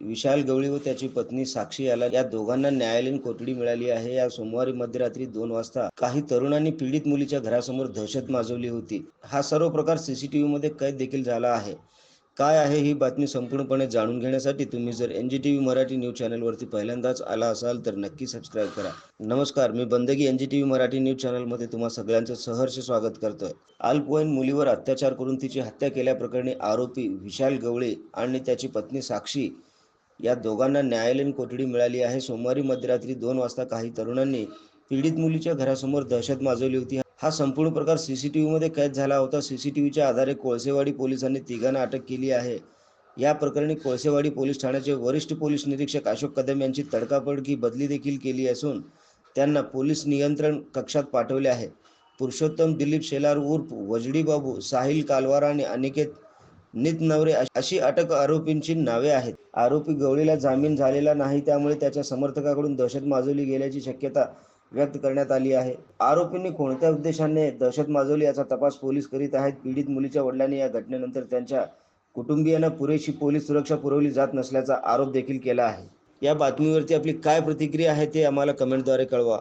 विशाल गवळी व त्याची पत्नी साक्षी याला या दोघांना न्यायालयीन कोठडी मिळाली आहे. या सोमवारी मध्यरात्री दोन वाजता काही तरुणांनी पीडित मुलीच्या घरासमोर दहशत माजवली होती. हा सर्व प्रकार सीसीटीव्ही मध्ये कैद देखील झाला आहे. काय आहे ही बातमी संपूर्णपणे जाणून घेण्यासाठी तुम्ही जर N G T V Marathi news चॅनलवरती पहिल्यांदाच आला असाल तर नक्की सबस्क्राईब करा. नमस्कार मी Bandagi N G T V Marathi news चॅनलमध्ये तुम्हा सगळ्यांचं सहर्ष स्वागत करतोय. अल्पवयीन मुलीवर अत्याचार करून तिची हत्या केल्याप्रकरणी आरोपी विशाल गवळे आणि त्याची पत्नी साक्षी या दोघांना न्यायालयीन कोठडी मिळाली आहे. सोमवारी मध्यरात्री दोन वाजता काही तरुणांनी पीडित मुलीच्या घरासमोर दहशत माजवली होती. हा संपूर्ण प्रकार सीसीटीव्ही मध्ये कैद झाला होता. सीसीटीव्हीच्या आधारे कोळसेवाडी पोलिसांनी तिघांना अटक केली आहे. या प्रकरणी कोळसेवाडी पोलीस ठाण्याचे वरिष्ठ पोलीस निरीक्षक अशोक कदम यांची तडकापडकी बदली देखील केली असून त्यांना पोलीस नियंत्रण कक्षात पाठवले आहे. पुरुषोत्तम दिलीप शेलार उर्फ वजडी बाबू साहिल कालवारा आणि अनिकेत नित नवरे अशी अटक आरोपींची नावे आहेत. आरोपी गवळीला जामीन झालेला नाही त्यामुळे त्याच्या समर्थकाकडून दहशत माजवली गेल्याची शक्यता व्यक्त करण्यात आली आहे. आरोपींनी कोणत्या उद्देशाने दहशत माजवली याचा तपास पोलीस करीत आहेत? पीडित मुलीच्या वडिलांनी या घटनेनंतर त्यांच्या कुटुंबियांना पुरेशी पोलीस सुरक्षा पुरवली जात नसल्याचा आरोप देखील केला आहे. या बातमीवरती आपली काय प्रतिक्रिया आहे ते आम्हाला कमेंटद्वारे कळवा.